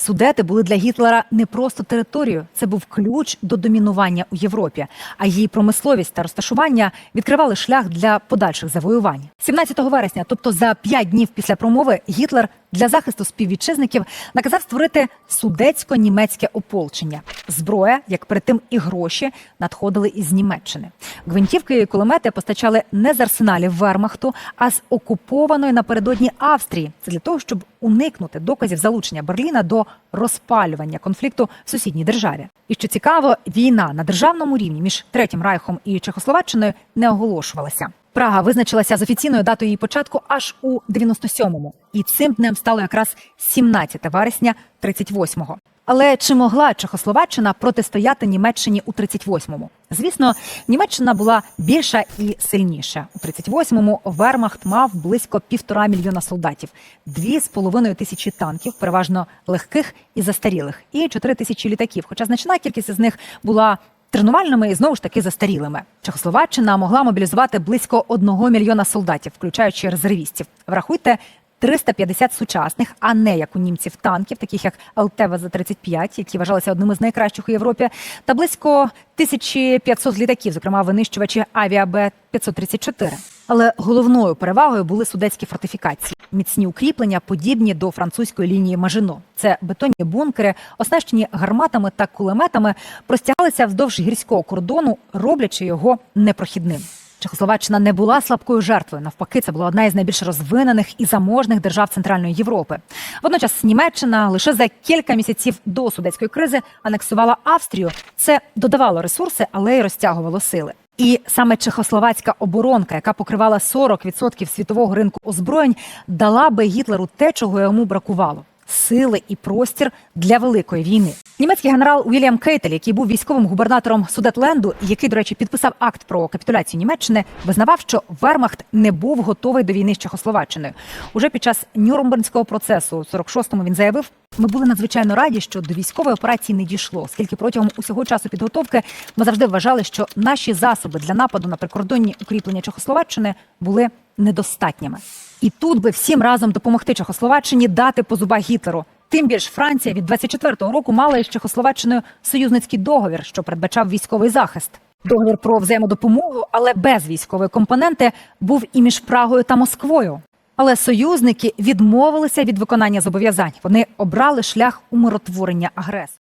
Судети були для Гітлера не просто територією, це був ключ до домінування у Європі. А її промисловість та розташування відкривали шлях для подальших завоювань. 17 вересня, тобто за п'ять днів після промови, Гітлер для захисту співвітчизників наказав створити судецько-німецьке ополчення. Зброя, як перед тим, і гроші надходили із Німеччини. Гвинтівки і кулемети постачали не з арсеналів Вермахту, а з окупованої напередодні Австрії. Це для того, щоб уникнути доказів залучення Берліна до розпалювання конфлікту в сусідній державі. І що цікаво, війна на державному рівні між Третім Райхом і Чехословаччиною не оголошувалася. Прага визначилася з офіційною датою її початку аж у 97-му. І цим днем стало якраз 17 вересня 38-го. Але чи могла Чехословаччина протистояти Німеччині у 38-му? Звісно, Німеччина була більша і сильніша. У 38-му Вермахт мав близько півтора мільйона солдатів, дві з половиною тисячі танків, переважно легких і застарілих, і чотири тисячі літаків. Хоча значна кількість із них була тренувальними і знову ж таки застарілими. Чехословаччина могла мобілізувати близько одного мільйона солдатів, включаючи резервістів. Врахуйте. 350 сучасних, а не як у німців танків, таких як ЛТВЗ-35, які вважалися одними з найкращих у Європі, та близько 1500 літаків, зокрема винищувачі авіаб Б-534. Але головною перевагою були судецькі фортифікації, міцні укріплення, подібні до французької лінії Мажино. Це бетонні бункери, оснащені гарматами та кулеметами, простягалися вздовж гірського кордону, роблячи його непрохідним. Чехословаччина не була слабкою жертвою. Навпаки, це була одна із найбільш розвинених і заможних держав Центральної Європи. Водночас Німеччина лише за кілька місяців до судецької кризи анексувала Австрію. Це додавало ресурси, але й розтягувало сили. І саме чехословацька оборонка, яка покривала 40% світового ринку озброєнь, дала би Гітлеру те, чого йому бракувало. Сили і простір для великої війни. Німецький генерал Уільям Кейтель, який був військовим губернатором Судетленду, який, до речі, підписав акт про капітуляцію Німеччини, визнавав, що Вермахт не був готовий до війни з Чехословаччиною. Уже під час Нюрнбернського процесу у 46-му він заявив: ми були надзвичайно раді, що до військової операції не дійшло, оскільки протягом усього часу підготовки ми завжди вважали, що наші засоби для нападу на прикордонні укріплення Чехословаччини були недостатніми. І тут би всім разом допомогти Чехословаччині дати по зубах Гітлеру. Тим більш Франція від 24-го року мала із Чехословаччиною союзницький договір, що передбачав військовий захист. Договір про взаємодопомогу, але без військової компоненти, був і між Прагою та Москвою. Але союзники відмовилися від виконання зобов'язань. Вони обрали шлях умиротворення агресора.